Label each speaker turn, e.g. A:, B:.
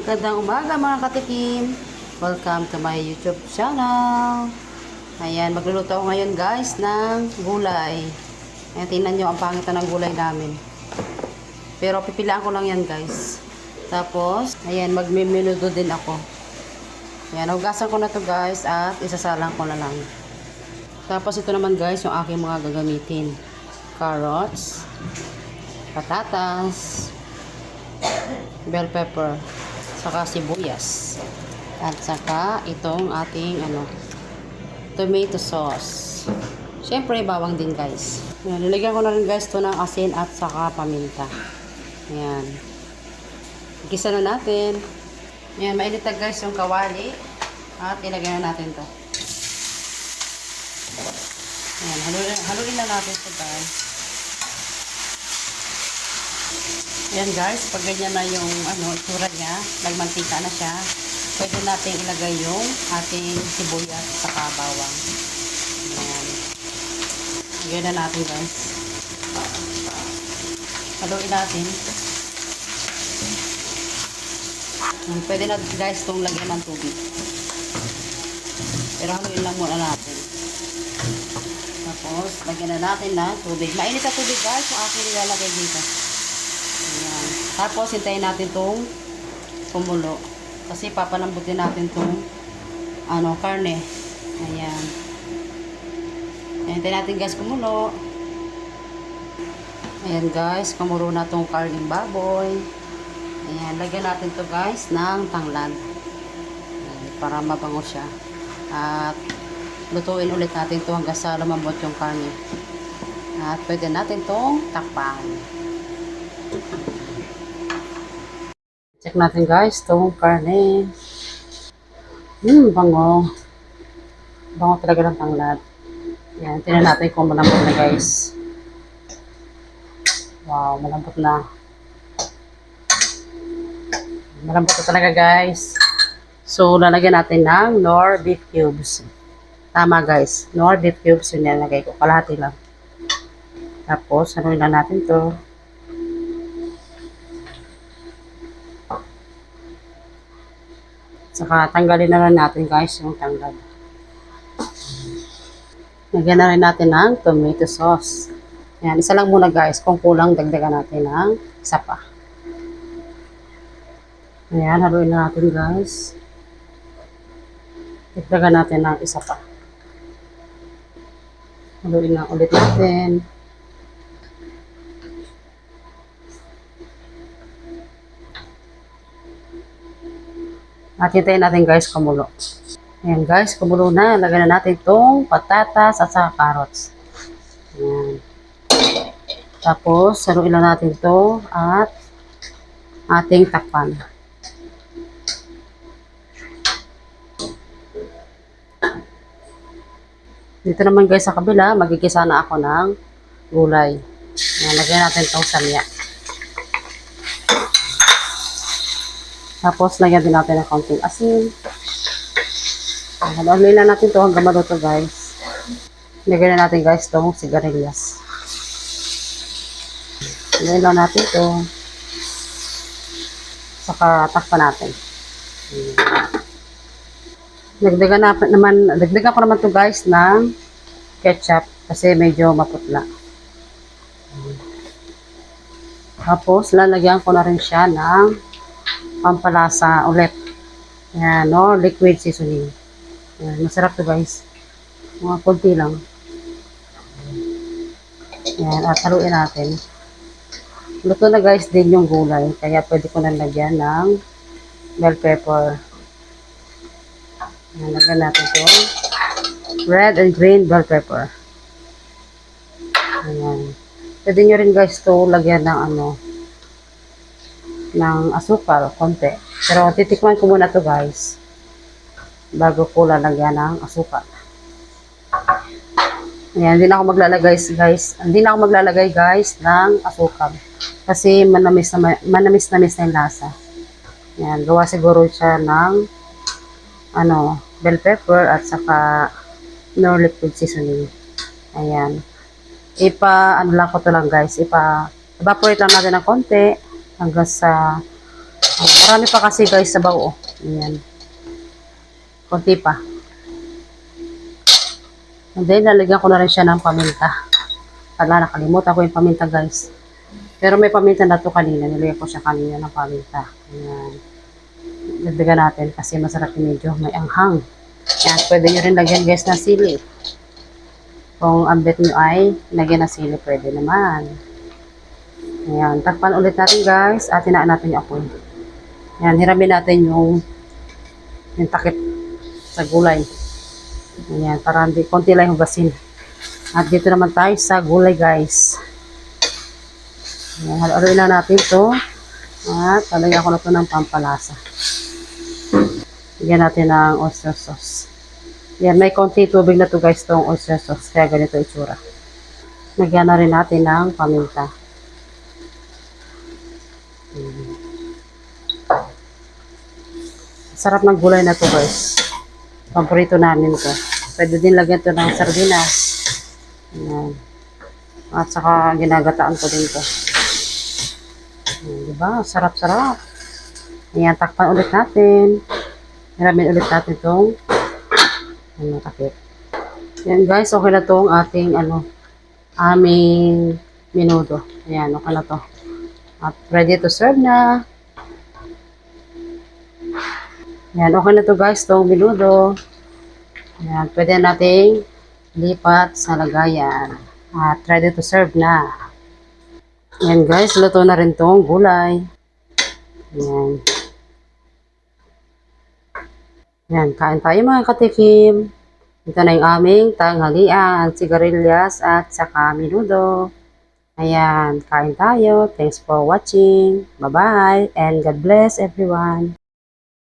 A: Magandang umaga mga katikim. Welcome to my YouTube channel. Ayan, magluluto ako ngayon guys ng gulay. Ayan, tingnan nyo ang pangit na ng gulay namin. Pero pipilaan ko lang yan guys. Tapos, ayan, magmiminudo din ako. Ayan, hugasan ko na to guys at isasalang ko na lang. Tapos ito naman guys, yung aking mga gagamitin. Carrots, patatas, bell pepper, saka sibuyas. At saka itong ating ano, tomato sauce. Siyempre, bawang din guys. Ayan, nilagyan ko na rin guys to ng asin at saka paminta. Ayan. Gisa na natin. Ayan, mainit na guys yung kawali. At ilagay na natin to. Ayan, haluin, haluin na natin ito guys. Ayan guys, pag ganyan na yung ano, itsura niya, nagmantika na siya, pwede natin ilagay yung ating sibuyas sa bawang. Ayan. Lagyan na natin guys. Haluin natin. Ayan, Pwede na guys itong lagyan ng tubig. Pero haluin lang muna natin. Tapos, lagyan na natin ng tubig. Mainit na tubig guys, yung aking nilalagay dito. Ayan. Tapos, hintayin natin itong kumulo. Kasi papalambutin natin itong ano, karne. Ayan. Hintayin natin guys kumulo. Ayan guys, kumulo na itong karning baboy. Ayan, lagyan natin to guys ng tanglad. Ayan, para mabango siya. At lutuin ulit natin to hanggang sa lumambot yung karne. At pwede natin tong takpan. Check natin guys, itong karne. Hmm, bango. Bango talaga ng tanglad. Yan, tingnan natin kung malambot na guys. Wow, malambot na. Malambot na talaga guys. So, lalagyan natin ng nor beef cubes. Tama guys, nor beef cubes yung nilalagay ko. Kalahati lang. Tapos, ano lang natin to. Saka tanggalin na lang natin guys yung tanglad. Lagyan na rin natin ng tomato sauce. Yan, isa lang muna guys. Kung kulang, dagdagan natin ng isa pa. Ayan, haluin na natin guys. Dagdagan natin ng isa pa. Haluin na ulit natin. At hintayin natin guys kumulo. Ayan guys, kumulo na. Lagyan na natin itong patatas at saka carrots. Ayan. Tapos, saluin lang natin ito at ating takpan. Dito naman guys sa kabila, magigisa na ako ng gulay. Ayan, lagyan natin itong samya. Tapos, lagyan din natin ng konting asin. Haluin na natin ito hanggang maluto guys. Lagyan na natin guys itong sigarilyas. Lagyan lang natin ito. Saka takpan natin. Dagdagan na, naman, dagdagan ko naman to guys ng ketchup kasi medyo maputla. Tapos, lalagyan ko na rin siya ng pampalasa ulit. Yan, no? Liquid seasoning. Yan, masarap to guys. Mga konti lang. Yan, at haluin natin. Luto na guys din yung gulay. Kaya pwede ko na lagyan ng bell pepper. Yan, lagyan natin to. Red and green bell pepper. Ayan. Pwede nyo rin guys to lagyan ng ano, ng asukal, konti. Pero titikman ko muna to guys. Bago ko lalagyan ng asukal. Ayan, hindi na ako maglalagay guys. Hindi na ako maglalagay guys ng asukal. Kasi manamis na manamis namis na yung lasa. Ayan, gawa siguro siya ng ano, bell pepper at saka no liquid seasoning. Ayan. Ipa, ano lang ko to lang guys, ipa, evaporate lang natin ng konti hanggang sa Ayan, marami pa kasi guys sa bao. Ayan. Kunti pa. And then, lalagyan ko na rin siya ng paminta. Kala, nakalimutan ko yung paminta guys. Pero may paminta na to kanina. Nilagyan ko siya kanina ng paminta. Ayan. Dagdagan natin kasi masarap yung medyo may anghang. Ayan, pwede nyo rin lagyan guys ng sili. Kung ang bet nyo ay lagyan ng sili, pwede naman. Ayan, takpan ulit natin guys at tinaan natin yung apoy. Ayan, hiramin natin yung yung takip sa gulay. Ayan, para hindi, konti lang yung basin. At dito naman tayo sa gulay guys. Ayan, haluin na natin to. At talagyan ko na to ng pampalasa. Bigyan natin ng oyster sauce. Yan, may konti tubig na to guys tong oyster sauce. Kaya ganito itsura. Nagyan na rin natin ng paminta. Sarap ng gulay na to guys. Paborito namin to. Pwede din lagyan to ng sardinas. Ayan. At saka ginagataan ko din to. Ayan, diba? Sarap-sarap. Ayan, takpan ulit natin. Hiramin ulit natin itong ano, takip. Ayan guys, okay na tong ating ano, aming minuto. Ayan, okay na to. At ready to serve na. Ayan, okay na to guys, tong minuto. Ayan, pwede nating lipat sa lagayan. At ready to serve na. Ayan guys, luto na rin tong gulay. Ayan. Ayan, kain tayo mga katikim. Ito na yung aming tanghalian, sigarilyas at saka minudo. Ayan, kain tayo. Thanks for watching. Bye-bye and God bless everyone.